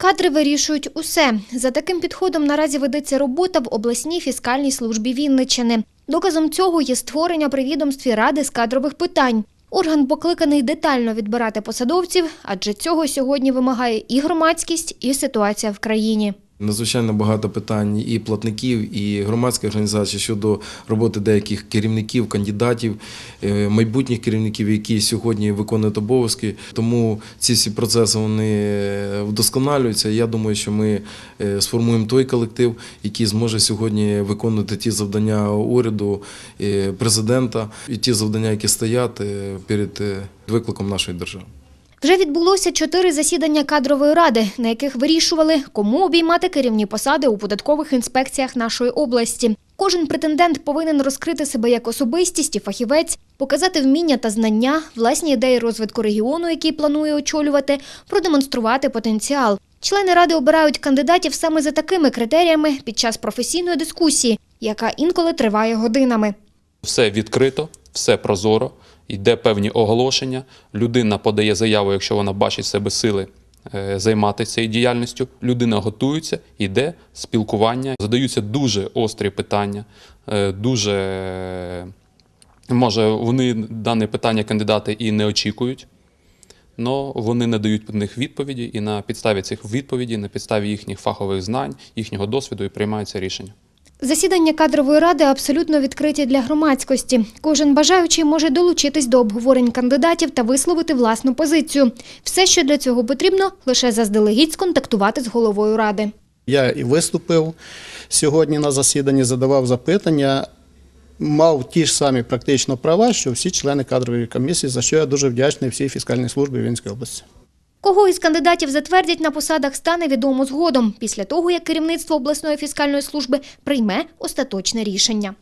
Кадри вирішують усе. За таким підходом наразі ведеться робота в обласній фіскальній службі Вінниччини. Доказом цього є створення при відомстві ради з кадрових питань. Орган покликаний детально відбирати посадовців, адже цього сьогодні вимагає і громадськість, і ситуація в країні. Надзвичайно багато питань і платників, і громадських організацій щодо роботи деяких керівників, кандидатів, е, майбутніх керівників, які сьогодні виконують обов'язки. Тому ці всі процеси вони е, вдосконалюються. Я думаю, що ми е, сформуємо той колектив, який зможе сьогодні виконувати ті завдання уряду, президента і ті завдання, які стоять перед викликом нашої держави. Вже відбулося чотири засідання кадрової ради, на яких вирішували, кому обіймати керівні посади у податкових інспекціях нашої області. Кожен претендент повинен розкрити себе як особистість і фахівець, показати вміння та знання, власні ідеї розвитку регіону, який планує очолювати, продемонструвати потенціал. Члени ради обирають кандидатів саме за такими критеріями під час професійної дискусії, яка інколи триває годинами. Все відкрито, все прозоро, йде певні оголошення. Людина подає заяву, якщо вона бачить себе сили е, займатися цією діяльністю. Людина готується, йде спілкування, задаються дуже острі питання, е, дуже е, може вони дане питання кандидати і не очікують. але вони надають на них відповіді, і на підставі цих відповідей, на підставі їхніх фахових знань, їхнього досвіду і приймається рішення. Засідання кадрової ради абсолютно відкриті для громадськості. Кожен бажаючий може долучитись до обговорень кандидатів та висловити власну позицію. Все, що для цього потрібно, лише заздалегідь сконтактувати з головою ради. Я і виступив сьогодні на засіданні, задавав запитання, мав ті ж самі практично права, що всі члени кадрової комісії, за що я дуже вдячний всій фіскальній службі Вінської області. Кого із кандидатів затвердять на посадах, стане відомо згодом, після того, як керівництво обласної фіскальної служби прийме остаточне рішення.